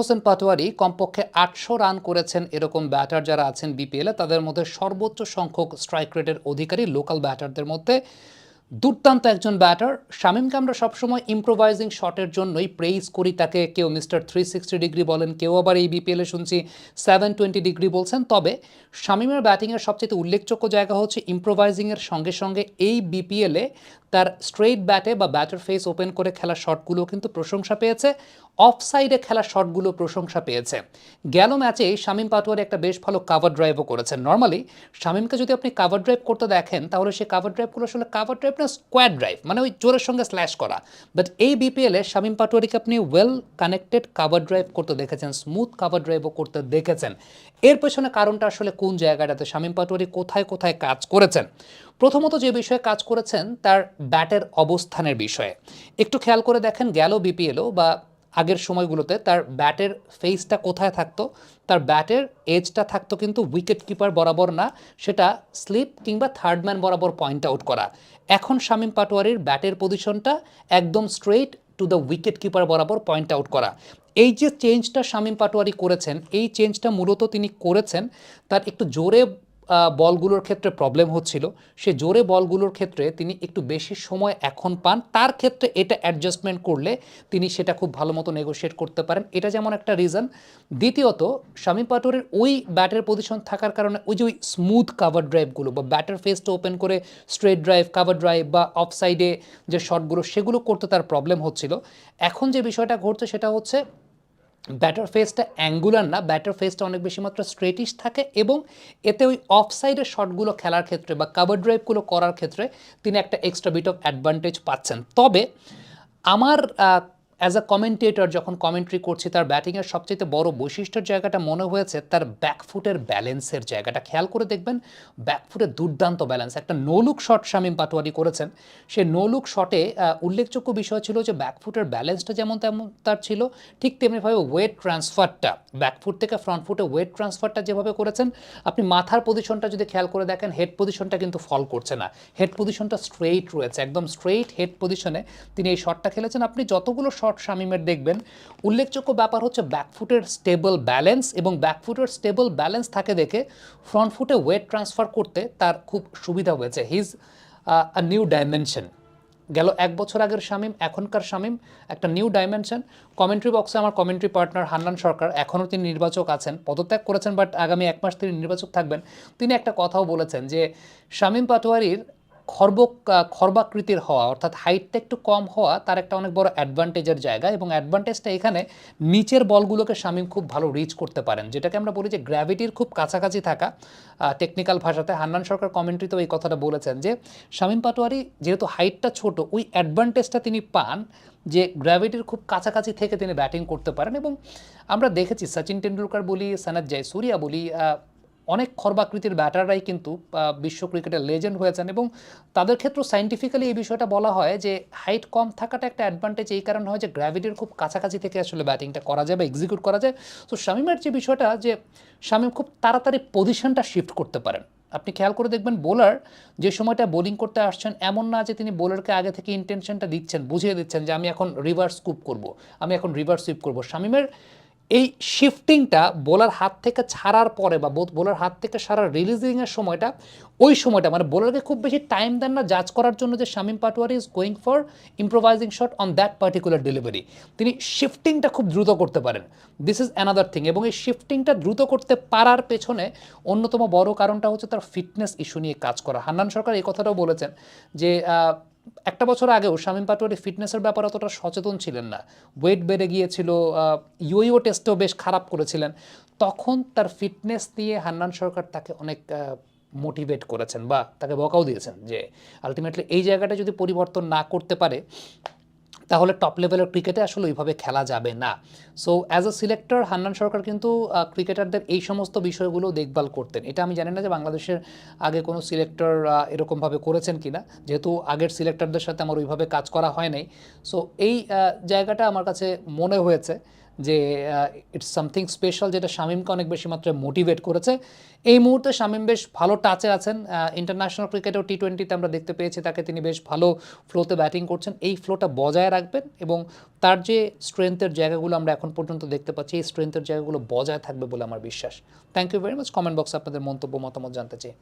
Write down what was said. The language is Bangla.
হোসেন পাটোয়ারি কমপক্ষে আটশো রান করেছেন এরকম ব্যাটার যারা আছেন বিপিএলে তাদের মধ্যে সর্বোচ্চ সংখ্যক স্ট্রাইক রেটের অধিকারী লোকাল ব্যাটারদের মধ্যে। দুর্দান্ত একজন ব্যাটার শামীমকে আমরা সবসময় ইম্প্রোভাইজিং শটের জন্যই প্রেইজ করি তাকে। কেউ মিস্টার থ্রি সিক্সটি ডিগ্রি বলেন, কেউ আবার এই বিপিএলে শুনছি সেভেন টোয়েন্টি ডিগ্রি বলছেন। তবে শামিমের ব্যাটিংয়ের সবচেয়ে উল্লেখযোগ্য জায়গা হচ্ছে ইম্প্রোভাইজিংয়ের সঙ্গে সঙ্গে এই বিপিএলে তার স্ট্রেইট ব্যাটে বা ব্যাটার ফেস ওপেন করে খেলা শটগুলো কিন্তু প্রশংসা পেয়েছে। অফ সাইডে খেলা শটগুলো প্রশংসা পেয়েছে। গেল ম্যাচে শামিম পাটোয়ারি একটা বেশ ভালো কাভার ড্রাইভও করেছেন। নর্মালি শামিমকে যদি আপনি কাভার ড্রাইভ করতে দেখেন, তাহলে সে কাভার ড্রাইভগুলো আসলে কাভার ড্রাইভ না স্কোয়াড ড্রাইভ মানে ওই জোরের সঙ্গে স্ল্যাশ করা। বাট এই বিপিএলে শামিম পাটোয়ারিকে আপনি ওয়েল কানেক্টেড কাভার ড্রাইভ করতে দেখেছেন স্মুথ কাভার ড্রাইভও করতে দেখেছেন। এর পেছনে কারণটা আসলে কোন জায়গাটাতে? শামিম পাটোয়ারি কোথায় কোথায় কাজ করেছেন? প্রথমত যে বিষয়ে কাজ করেছেন, তার ব্যাটের অবস্থানের বিষয়ে। একটু খেয়াল করে দেখেন, গেল বিপিএলও বা আগের সময়গুলোতে তার ব্যাটের ফেসটা কোথায় থাকতো, তার ব্যাটের এজটা থাকতো কিন্তু উইকেট কিপার বরাবর না, সেটা স্লিপ কিংবা থার্ড ম্যান বরাবর পয়েন্ট আউট করা। এখন শামিম পাটোয়ারির ব্যাটের পজিশনটা একদম straight to the wicket keeper বরাবর পয়েন্ট আউট করা। এই যে চেঞ্জটা শামিম পাটোয়ারি করেছেন, এই চেঞ্জটা মূলত তিনি করেছেন, তার একটু জোরে বলগুলোর ক্ষেত্রে প্রবলেম হচ্ছিল। সে জোরে বলগুলোর ক্ষেত্রে তিনি একটু বেশি সময় এখন পান। তার ক্ষেত্রে এটা অ্যাডজাস্টমেন্ট করলে তিনি সেটা খুব ভালো মতো নেগোশিয়েট করতে পারেন। এটা যেমন একটা রিজন দ্বিতীয়ত, শামীম পাটোয়ারির ওই ব্যাটের পজিশন থাকার কারণে ওই যে ওই স্মুথ কাভার ড্রাইভগুলো বা ব্যাটার ফেসটা ওপেন করে স্ট্রেট ড্রাইভ কাভার ড্রাইভ বা অফ সাইডে যে শটগুলো সেগুলো করতে তার প্রবলেম হচ্ছিল। এখন যে বিষয়টা ঘটছে সেটা হচ্ছে ব্যাটার ফেসটা অ্যাঙ্গুলার না, ব্যাটার ফেসটা অনেক বেশি মাত্রা স্ট্রেটিশ থাকে এবং এতে ওই অফ সাইডের শটগুলো খেলার ক্ষেত্রে বা কাভার ড্রাইভগুলো করার ক্ষেত্রে তিনি একটা এক্সট্রা বিট অফ অ্যাডভান্টেজ পাচ্ছেন। তবে আমার অ্যাজ আ কমেন্টেটর যখন কমেন্ট্রি করছি, তার ব্যাটিংয়ের সবচেয়ে বড় বৈশিষ্ট্যের জায়গাটা মনে হয়েছে, তার ব্যাকফুটের ব্যালেন্সের জায়গাটা। খেয়াল করে দেখবেন ব্যাকফুটের দুর্দান্ত ব্যালেন্স একটা নোলুক শট শামীম পাটোয়ারি করেছেন। সে নোলুক শটে উল্লেখযোগ্য বিষয় ছিল যে ব্যাকফুটের ব্যালেন্সটা যেমন তেমন তার ছিল, ঠিক তেমনিভাবে ওয়েট ট্রান্সফারটা ব্যাকফুট থেকে ফ্রন্ট ফুটে ওয়েট ট্রান্সফারটা যেভাবে করেছেন, আপনি মাথার পজিশনটা যদি খেয়াল করে দেখেন হেড পজিশনটা কিন্তু ফল করছে না। হেড পজিশনটা স্ট্রেইট রয়েছে, একদম স্ট্রেইট হেড পজিশনে তিনি এই শটটা খেলেছেন। আপনি যতগুলো শট শামিমের দেখবেন। উল্লেখযোগ্য ব্যাপার হচ্ছে ব্যাকফুটের স্টেবল ব্যালেন্স এবং ব্যাকফুটের স্টেবল ব্যালেন্স থাকে দেখে ফ্রন্ট ফুটে ওয়েট ট্রান্সফার করতে তার খুব সুবিধা হয়েছে। হিজ আ নিউ ডাইমেনশন গেল এক বছর আগের শামিম, এখনকার শামিম, একটা নিউ ডাইমেনশন কমেন্ট্রি বক্সে আমার কমেন্ট্রি পার্টনার হান্নান সরকার, এখনও তিনি নির্বাচক আছেন, পদত্যাগ করেছেন বাট আগামী এক মাস তিনি নির্বাচক থাকবেন। তিনি একটা কথাও বলেছেন যে, শামিম পাটোয়ারির খর্ব খর্বাকৃতির হওয়া, অর্থাৎ হাইটটা একটু কম হওয়া, তার একটা অনেক বড় অ্যাডভান্টেজের জায়গা এবং অ্যাডভান্টেজটা এখানে নিচের বলগুলোকে শামিম খুব ভালো রিচ করতে পারেন। যেটাকে আমরা বলি যে গ্র্যাভিটির খুব কাছাকাছি থাকা। টেকনিক্যাল ভাষাতে হান্নান সরকার কমেন্ট্রিতেও এই কথাটা বলেছেন যে, শামিম পাটোয়ারি যেহেতু হাইটটা ছোট, ওই অ্যাডভান্টেজটা তিনি পান যে গ্র্যাভিটির খুব কাছাকাছি থেকে তিনি ব্যাটিং করতে পারেন এবং আমরা দেখেছি, সচিন টেন্ডুলকার বলি সনাত জয়সুরিয়া বলি অনেক খর্বাকৃতির ব্যাটাররাই কিন্তু বিশ্ব ক্রিকেটের লেজেন্ড হয়েছেন এবং তাদের ক্ষেত্রে সাইন্টিফিক্যালি এই বিষয়টা বলা হয় যে হাইট কম থাকাটা একটা অ্যাডভান্টেজ এই কারণে হয় যে গ্র্যাভিটির খুব কাছাকাছি থেকে আসলে ব্যাটিংটা করা যায় বা এক্সিকিউট করা যায়। তো শামিমের যে বিষয়টা যে শামিম খুব তাড়াতাড়ি পজিশনটা শিফট করতে পারেন। আপনি খেয়াল করে দেখবেন বোলার যে সময়টা বোলিং করতে আসছেন, এমন না যে তিনি বোলারকে আগে থেকে ইন্টেনশনটা দিচ্ছেন, বুঝিয়ে দিচ্ছেন যে আমি এখন রিভার্স স্কুপ করব, আমি এখন রিভার্স সুইপ করব। শামিমের এই শিফটিংটা বোলার হাত থেকে ছাড়ার পরে বা বোলার হাত থেকে সারা রিলিজিংয়ের সময়টা, ওই সময়টা মানে বোলারকে খুব বেশি টাইম দেন না জাজ করার জন্য যে Shamim Patowari is going for improvising shot on that particular delivery তিনি শিফটিংটা খুব দ্রুত করতে পারেন। দিস ইজ অ্যানাদার থিং এবং এই শিফটিংটা দ্রুত করতে পারার পেছনে অন্যতম বড় কারণটা হচ্ছে তার ফিটনেস ইস্যু নিয়ে কাজ করা। হান্নান সরকার এই কথাটাও বলেছেন যে একটা বছর আগেও শামীম পাটোয়ারি ফিটনেসের ব্যাপারে অতটা সচেতন ছিলেন না। ওয়েট বেড়ে গিয়েছিল ইউইও টেস্টেও বেশ খারাপ করেছিলেন। তখন তার ফিটনেস দিয়ে হান্নান সরকার তাকে অনেক মোটিভেট করেছেন বা তাকে বকাও দিয়েছেন যে আলটিমেটলি এই জায়গাটা যদি পরিবর্তন না করতে পারে তাহলে টপ লেভেলের ক্রিকেটে আসলে ওইভাবে খেলা যাবে না। So as a selector Hannan Sarkar কিন্তু ক্রিকেটারদের এই সমস্ত বিষয়গুলো দেখভাল করতেন। এটা আমি জানি না যে বাংলাদেশের আগে কোনো সিলেক্টর এরকমভাবে করেছেন কি না যেহেতু আগের সিলেক্টরদের সাথে আমার ওইভাবে কাজ করা হয় নাই। সো এই জায়গাটা আমার কাছে মনে হয়েছে। যে ইটস সামথিং স্পেশাল যেটা শামিমকে অনেক বেশি মাত্রায় মোটিভেট করেছে। এই মুহূর্তে শামিম বেশ ভালো টাচে আছেন। ইন্টারন্যাশনাল ক্রিকেটেও টি টোয়েন্টিতে আমরা দেখতে পেয়েছি, তাকে তিনি বেশ ভালো ফ্লোতে ব্যাটিং করছেন। এই ফ্লোটা বজায় রাখবেন এবং তার যে স্ট্রেংথের জায়গাগুলো আমরা এখন পর্যন্ত দেখতে পাচ্ছি, এই স্ট্রেংথের জায়গাগুলো বজায় থাকবে বলে আমার বিশ্বাস। Thank you very much comment বক্সে আপনাদের মন্তব্য, মতামত জানতে চাই।